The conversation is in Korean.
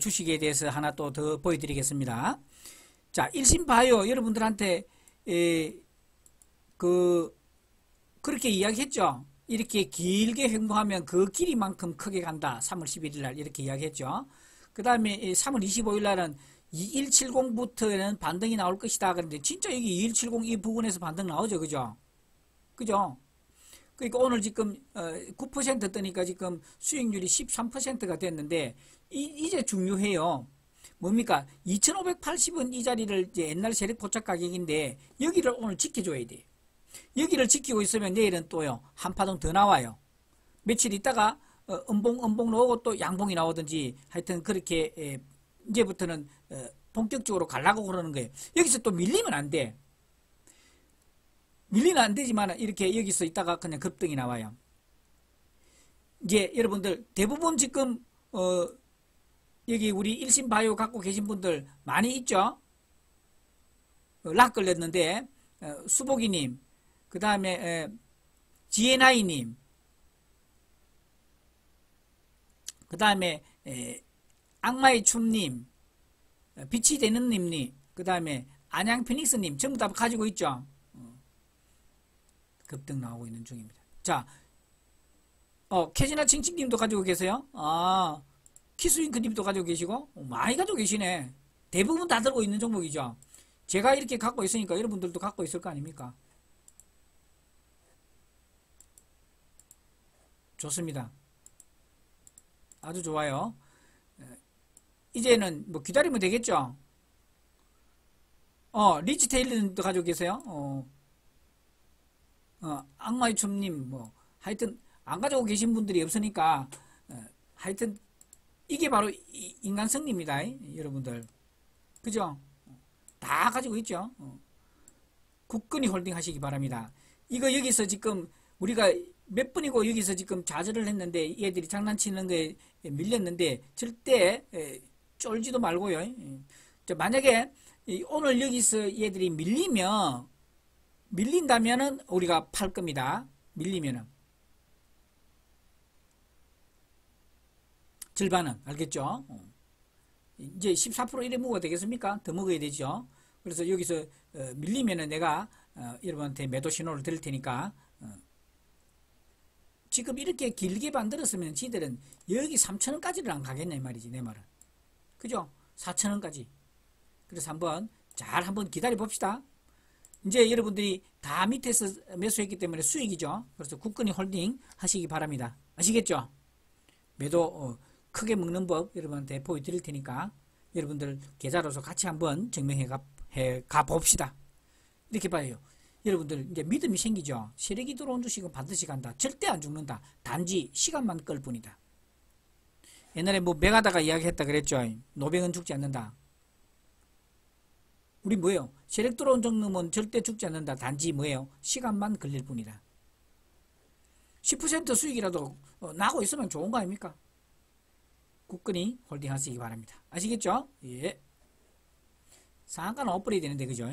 주식에 대해서 하나 또 더 보여드리겠습니다. 자, 일신바이오 여러분들한테 에, 그 그렇게 이야기했죠. 이렇게 길게 횡보하면 그 길이만큼 크게 간다. 3월 11일 날 이렇게 이야기했죠. 그 다음에 3월 25일 날은 2170부터는 반등이 나올 것이다. 그런데 진짜 여기 2170 이 부분에서 반등 나오죠. 그죠? 그죠? 그러니까 오늘 지금 9% 뜨니까 지금 수익률이 13%가 됐는데 이, 제 중요해요. 뭡니까? 2,580원 이 자리를 이제 옛날 세력 포착 가격인데 여기를 오늘 지켜줘야 돼. 여기를 지키고 있으면 내일은 또요 한 파동 더 나와요. 며칠 있다가 어, 음봉 음봉 나오고 또 양봉이 나오든지 하여튼 그렇게 에, 이제부터는 어, 본격적으로 갈라고 그러는 거예요. 여기서 또 밀리면 안 돼. 밀리는 안 되지만 이렇게 여기서 있다가 그냥 급등이 나와요. 이제 여러분들 대부분 지금 어 여기 우리 일신바이오 갖고 계신 분들 많이 있죠? 어, 락 걸렸는데 어, 수복이님 그 다음에 GNI님 그 다음에 악마의 춤님 어, 빛이 되는 님님 그 다음에 안양 피닉스님 전부 다 가지고 있죠? 급등 나오고 있는 중입니다. 자, 어, 캐지나 칭칭님도 가지고 계세요? 아, 키스윙크님도 가지고 계시고, 어, 많이 가지고 계시네. 대부분 다 들고 있는 종목이죠. 제가 이렇게 갖고 있으니까 여러분들도 갖고 있을 거 아닙니까? 좋습니다. 아주 좋아요. 이제는 뭐 기다리면 되겠죠? 어, 리치 테일러님도 가지고 계세요? 어. 어, 악마의 춤님 뭐 하여튼 안 가지고 계신 분들이 없으니까 어, 하여튼 이게 바로 인간 성리입니다 여러분들. 그죠? 다 가지고 있죠? 어. 굳건히 홀딩 하시기 바랍니다. 이거 여기서 지금 우리가 몇 분이고 여기서 지금 좌절을 했는데 얘들이 장난치는 거에 밀렸는데 절대 쫄지도 말고요. 만약에 오늘 여기서 얘들이 밀리면 밀린다면은 우리가 팔 겁니다. 밀리면은. 절반은 알겠죠? 어. 이제 14% 이래 먹어야 되겠습니까? 더 먹어야 되죠. 그래서 여기서 어, 밀리면은 내가 어, 여러분한테 매도 신호를 드릴 테니까 지금 이렇게 길게 만들었으면 지들은 여기 3천원까지를 안 가겠냐 이 말이지 내 말은. 그죠? 4천원까지. 그래서 한번 잘 한번 기다려 봅시다. 이제 여러분들이 다 밑에서 매수했기 때문에 수익이죠. 그래서 굳건히 홀딩 하시기 바랍니다. 아시겠죠? 매도 어, 크게 먹는 법 여러분한테 보여드릴 테니까 여러분들 계좌로서 같이 한번 증명해 가, 해, 가 봅시다. 이렇게 봐요. 여러분들 이제 믿음이 생기죠. 세력이 들어온 주식은 반드시 간다. 절대 안 죽는다. 단지 시간만 끌 뿐이다. 옛날에 뭐 메가다가 이야기했다 그랬죠. 노병은 죽지 않는다. 우리 뭐예요? 세력 들어온 정놈은 절대 죽지 않는다. 단지 뭐예요? 시간만 걸릴 뿐이다. 10% 수익이라도 어, 나고 있으면 좋은 거 아닙니까? 굳건히 홀딩 하시기 바랍니다. 아시겠죠? 예. 상한가는 엎어야 되는데, 그죠?